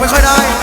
ไม่ค่อยได้